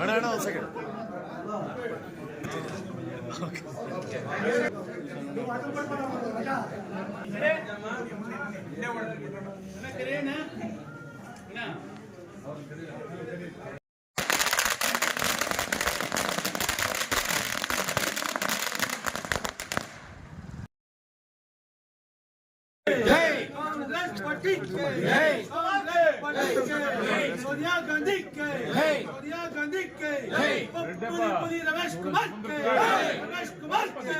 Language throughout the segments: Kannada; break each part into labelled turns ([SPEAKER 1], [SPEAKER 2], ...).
[SPEAKER 1] ಅಣ್ಣ ಒಂದು ಸೆಕೆಂಡ್
[SPEAKER 2] ಓಕೆ सोनिया गांधी के सोनिया गांधी के पुरी पुरी रमेश कुमार के रमेश कुमार के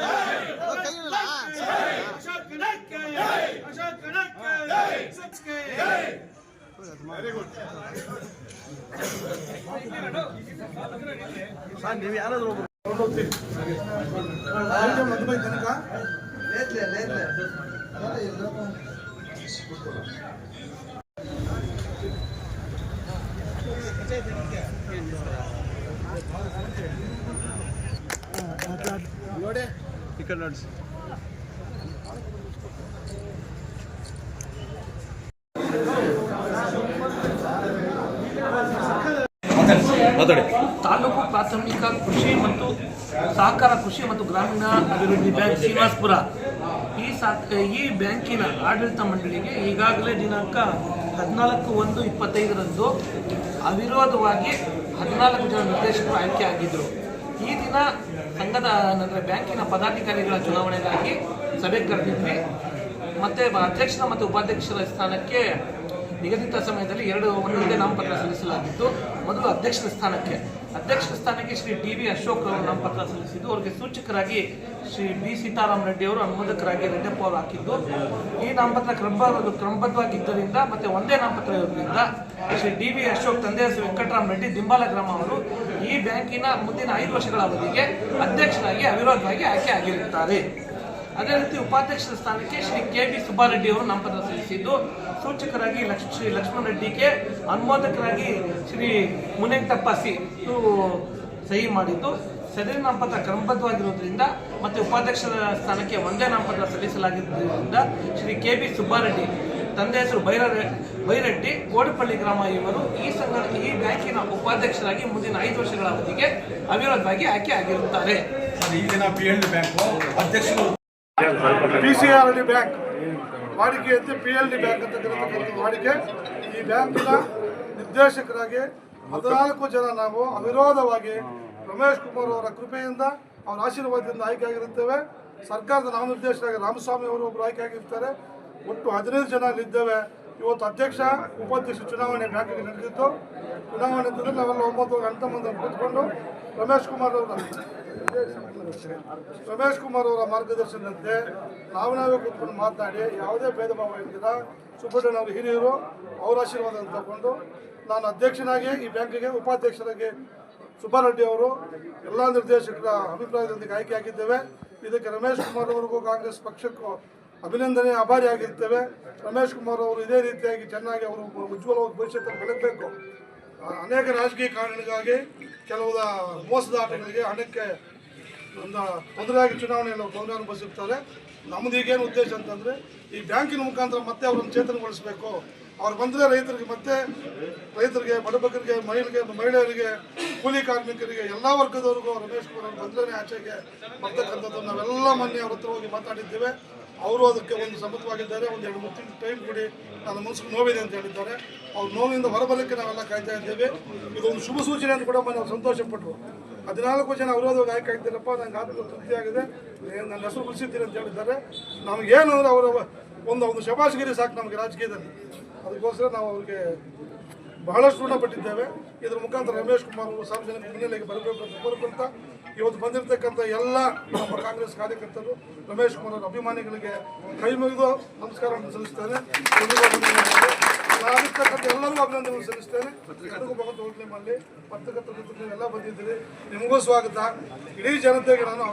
[SPEAKER 2] अशोक कनक के अशोक कनक के सच के
[SPEAKER 1] ನೀವು ಯಾರಾದ್ರೂ ನೋಡಿ
[SPEAKER 3] ತಾಲೂಕು ಪ್ರಾಥಮಿಕ ಕೃಷಿ ಮತ್ತು ಸಹಕಾರ ಕೃಷಿ ಮತ್ತು ಗ್ರಾಮೀಣ ಅಭಿವೃದ್ಧಿ ಬ್ಯಾಂಕ್ ಶ್ರೀನಿವಾಸ್ಪುರ. ಈ ಸಾ ಈ ಬ್ಯಾಂಕಿನ ಆಡಳಿತ ಮಂಡಳಿಗೆ ಈಗಾಗಲೇ ದಿನಾಂಕ ಹದಿನಾಲ್ಕು ಒಂದು ಇಪ್ಪತ್ತೈದರಂದು ಅವಿರೋಧವಾಗಿ ಹದಿನಾಲ್ಕು ಜನ ನಿರ್ದೇಶಕರು ಆಯ್ಕೆಯಾಗಿದ್ದರು ಈ ದಿನ ಸಂಘದ, ಅಂದರೆ ಬ್ಯಾಂಕಿನ ಪದಾಧಿಕಾರಿಗಳ ಚುನಾವಣೆಗಾಗಿ ಸಭೆ ಕರೆದಿದ್ವಿ. ಮತ್ತು ಅಧ್ಯಕ್ಷರ ಮತ್ತು ಉಪಾಧ್ಯಕ್ಷರ ಸ್ಥಾನಕ್ಕೆ ನಿಗದಿತ ಸಮಯದಲ್ಲಿ ಎರಡು ಒಂದೊಂದೇ ನಾಮಪತ್ರ ಸಲ್ಲಿಸಲಾಗಿತ್ತು. ಮೊದಲು ಅಧ್ಯಕ್ಷರ ಸ್ಥಾನಕ್ಕೆ. ಅಧ್ಯಕ್ಷ ಸ್ಥಾನಕ್ಕೆ ಶ್ರೀ ಡಿ ವಿ ಅಶೋಕ್ ಅವರು ನಾಮಪತ್ರ ಸಲ್ಲಿಸಿದ್ದು, ಅವರಿಗೆ ಸೂಚಕರಾಗಿ ಶ್ರೀ ಬಿ ಸೀತಾರಾಮ್ ರೆಡ್ಡಿ ಅವರು ಅನುಮೋದಕರಾಗಿ ರೆಡ್ಡಪ್ಪ ಅವರು ಹಾಕಿದ್ದು. ಈ ನಾಮಪತ್ರ ಕ್ರಮ ಕ್ರಮಬದ್ಧವಾಗಿದ್ದರಿಂದ ಮತ್ತೆ ಒಂದೇ ನಾಮಪತ್ರ ಇರೋದ್ರಿಂದ ಶ್ರೀ ಡಿ ವಿ ಅಶೋಕ್ ತಂದೆ ಶ್ರೀ ವೆಂಕಟರಾಮ್ ರೆಡ್ಡಿ ದಿಂಬಾಲ ಗ್ರಾಮ ಅವರು ಈ ಬ್ಯಾಂಕಿನ ಮುಂದಿನ ಐದು ವರ್ಷಗಳ ಅವಧಿಗೆ ಅಧ್ಯಕ್ಷರಾಗಿ, ಅವಿರೋಧವಾಗಿ ಆಯ್ಕೆ ಆಗಿರುತ್ತಾರೆ. ಅದೇ ರೀತಿ ಉಪಾಧ್ಯಕ್ಷರ ಸ್ಥಾನಕ್ಕೆ ಶ್ರೀ ಕೆ ಬಿ ಸುಬ್ಬಾರೆಡ್ಡಿ ಅವರು ನಾಮಪತ್ರ ಸಲ್ಲಿಸಿದ್ದು. ಸೂಚಕರಾಗಿ ಲಕ್ಷ್, ಶ್ರೀ ಲಕ್ಷ್ಮಣ ರೆಡ್ಡಿಗೆ ಅನುಮೋದಕರಾಗಿ ಶ್ರೀ ಮುನೇಂಟಪ್ಪ ಸಿ ಇವರು ಸಹಿ ಮಾಡಿದ್ದು. ಸದರಿ ನಾಮಪತ್ರ ಕ್ರಮಬದ್ಧವಾಗಿರುವುದರಿಂದ ಮತ್ತು ಉಪಾಧ್ಯಕ್ಷರ ಸ್ಥಾನಕ್ಕೆ ಒಂದೇ ನಾಮಪತ್ರ ಸಲ್ಲಿಸಲಾಗಿರುವುದರಿಂದ ಶ್ರೀ ಕೆ ಬಿ ಸುಬ್ಬಾರೆಡ್ಡಿ, ತಂದೆ ಹೆಸರು ಬೈರ ಬೈರೆಡ್ಡಿ, ಕೋಡಪಳ್ಳಿ ಗ್ರಾಮ ಇವರು ಈ ಸಂಘ, ಈ ಬ್ಯಾಂಕಿನ ಉಪಾಧ್ಯಕ್ಷರಾಗಿ ಮುಂದಿನ ಐದು ವರ್ಷಗಳ ಅವಧಿಗೆ ಅವಿರೋಧವಾಗಿ ಆಯ್ಕೆ ಆಗಿರುತ್ತಾರೆ.
[SPEAKER 4] ಈಗಿನ ಬ್ಯಾಂಕು ಅಧ್ಯಕ್ಷರು
[SPEAKER 5] P C R D bank ವಾಡಿಕೆಯಂತೆ ಪಿ ಎಲ್ ಡಿ ಬ್ಯಾಂಕ್ ಅಂತ ಕರೆತಕ್ಕಂಥ ವಾಡಿಕೆ. ಈ ಬ್ಯಾಂಕಿನ ನಿರ್ದೇಶಕರಾಗಿ ಹದಿನಾಲ್ಕು ಜನ ನಾವು ಅವಿರೋಧವಾಗಿ ರಮೇಶ್ ಕುಮಾರ್ ಅವರ ಕೃಪೆಯಿಂದ, ಅವರ ಆಶೀರ್ವಾದದಿಂದ ಆಯ್ಕೆಯಾಗಿರುತ್ತೇವೆ ಸರ್ಕಾರದ ನಾಮನಿರ್ದೇಶಕರಾಗಿ ರಾಮಸ್ವಾಮಿ ಅವರು ಒಬ್ಬರು ಆಯ್ಕೆ ಆಗಿರ್ತಾರೆ. ಒಟ್ಟು ಹದಿನೈದು ಜನ ಇದ್ದೇವೆ. ಇವತ್ತು ಅಧ್ಯಕ್ಷ, ಉಪಾಧ್ಯಕ್ಷ ಚುನಾವಣೆ ಬ್ಯಾಂಕಿಗೆ ನಡೆದಿತ್ತು. ಚುನಾವಣೆ ನಾವೆಲ್ಲ ಒಂಬತ್ತು ಮುಂದೆ ಕೂತ್ಕೊಂಡು ರಮೇಶ್ ಕುಮಾರ್ ಅವರ ರಮೇಶ್ ಕುಮಾರ್ ಅವರ ಮಾರ್ಗದರ್ಶನದಂತೆ ನಾವು ನಾವೇ ಕೂತ್ಕೊಂಡು ಮಾತನಾಡಿ, ಯಾವುದೇ ಭೇದ ಭಾವ ಇರ್ತಿಲ್ಲ ಸುಬ್ರಹ್ಮಣ್ಯ ಅವರು ಹಿರಿಯರು ಅವರ ಆಶೀರ್ವಾದ ತಗೊಂಡು ನಾನು ಅಧ್ಯಕ್ಷನಾಗಿ ಈ ಬ್ಯಾಂಕಿಗೆ ಉಪಾಧ್ಯಕ್ಷರಾಗಿ ಸುಬ್ಬಾರೆಡ್ಡಿ ಅವರು ಎಲ್ಲ ನಿರ್ದೇಶಕರ ಅಭಿಪ್ರಾಯದೊಂದಿಗೆ ಆಯ್ಕೆಯಾಗಿದ್ದೇವೆ ಇದಕ್ಕೆ ರಮೇಶ್ ಕುಮಾರ್ ಅವರಿಗೂ ಕಾಂಗ್ರೆಸ್ ಪಕ್ಷಕ್ಕೂ ಅಭಿನಂದನೆ ಅಭಾರಿಯಾಗಿರ್ತೇವೆ ರಮೇಶ್ ಕುಮಾರ್ ಅವರು ಇದೇ ರೀತಿಯಾಗಿ ಚೆನ್ನಾಗಿ ಅವರು ಉಜ್ವಲವಾಗಿ ಭವಿಷ್ಯಕ್ಕೆ ಬೆಳಗಬೇಕು ಅನೇಕ ರಾಜಕೀಯ ಕಾರಣಗಳಿಗಾಗಿ ಕೆಲವು ಮೋಸದ ಆಟಗಳಿಗೆ ಹಣಕ್ಕೆ ಒಂದು ತೊಂದರೆಯಾಗಿ ಚುನಾವಣೆಯನ್ನು ತೊಂದರೆ ಅನುಭವಿಸಿರ್ತಾರೆ. ನಮ್ಮದು ಈಗೇನು ಉದ್ದೇಶ ಅಂತಂದರೆ ಈ ಬ್ಯಾಂಕಿನ ಮುಖಾಂತರ ಮತ್ತೆ ಅವರನ್ನು ಚೇತನಗೊಳಿಸಬೇಕು. ಅವ್ರು ಬಂದರೆ ರೈತರಿಗೆ ಮತ್ತೆ ರೈತರಿಗೆ ಬಡಬಗರಿಗೆ ಮಹಿಳೆಗೆ, ಮಹಿಳೆಯರಿಗೆ, ಕೂಲಿ ಕಾರ್ಮಿಕರಿಗೆ, ಎಲ್ಲ ವರ್ಗದವ್ರಿಗೂ ರಮೇಶ್ ಕುಮಾರ್ ಅವರು ಬಂದರೆ ಆಚೆಗೆ ಬರ್ತಕ್ಕಂಥದ್ದು. ನಾವೆಲ್ಲ ಮೊನ್ನೆ ಅವ್ರ ಹತ್ರ ಹೋಗಿ ಮಾತಾಡಿದ್ದೇವೆ. ಅವರು ಅದಕ್ಕೆ ಒಂದು ಸಮ್ಮತವಾಗಿದ್ದಾರೆ, ಒಂದು ಎರಡು ಮೂರು ತಿಂಗಳು ಟೈಮ್ ಕೊಡಿ, ನನ್ನ ಮನಸ್ಸಿಗೆ ನೋವಿದೆ ಅಂತ ಹೇಳಿದ್ದಾರೆ. ಅವ್ರ ನೋವಿನಿಂದ ಹೊರಬರಲಿಕ್ಕೆ ನಾವೆಲ್ಲ ಕಾಯ್ತಾ ಇದ್ದೇವೆ. ಇದೊಂದು ಶುಭ ಸೂಚನೆ ಅಂತ ಕೂಡ ನಾವು ಸಂತೋಷಪಟ್ಟರು ಹದಿನಾಲ್ಕು ಜನ ಅವರು ಅದು ಗಾಯಕ ಆಗ್ತೀರಪ್ಪ, ನಂಗೆ ಆತ್ಮ ತೃಪ್ತಿ ಆಗಿದೆ. ನನ್ನ ಹೆಸರು ಉಳಿಸಿದ್ದೀರಿ ಅಂತ ಹೇಳಿದ್ದಾರೆ. ನಮಗೇನು ಅಂದ್ರೆ ಅವರ ಒಂದು ಒಂದು ಶಬಾಷ್ಗಿರಿ ಸಾಕು ನಮಗೆ ರಾಜಕೀಯದಲ್ಲಿ. ಅದಕ್ಕೋಸ್ಕರ ನಾವು ಅವ್ರಿಗೆ ಬಹಳಷ್ಟು ಋಣಪಟ್ಟಿದ್ದೇವೆ ಇದರ ಮುಖಾಂತರ ರಮೇಶ್ ಕುಮಾರ್ ಅವರು ಸಾರ್ವಜನಿಕ ಮುನ್ನೆಲೆಗೆ ಬರಬೇಕು ಅಂತ ಇವತ್ತು ಬಂದಿರತಕ್ಕಂಥ ಎಲ್ಲ ನಮ್ಮ ಕಾಂಗ್ರೆಸ್ ಕಾರ್ಯಕರ್ತರು, ರಮೇಶ್ ಕುಮಾರ್ ಅವರ ಅಭಿಮಾನಿಗಳಿಗೆ ಕೈ ಮುಗಿದು ನಮಸ್ಕಾರವನ್ನು ಸಲ್ಲಿಸ್ತೇನೆ. ನಾನಿರ್ತಕ್ಕಂಥ ಎಲ್ಲರಿಗೂ ಅಭಿನಂದನೆಗಳು ಸಲ್ಲಿಸ್ತೇನೆ ಎಲ್ಲರಿಗೂ ಭಗವಂತ ಒಳ್ಳೆ ಮಾಡಲಿ. ಪತ್ರಕರ್ತರು ಎಲ್ಲ ಬಂದಿದ್ದೀರಿ. ನಿಮಗೂ ಸ್ವಾಗತ. ಇಡೀ ಜನತೆಗೆ ನಾನು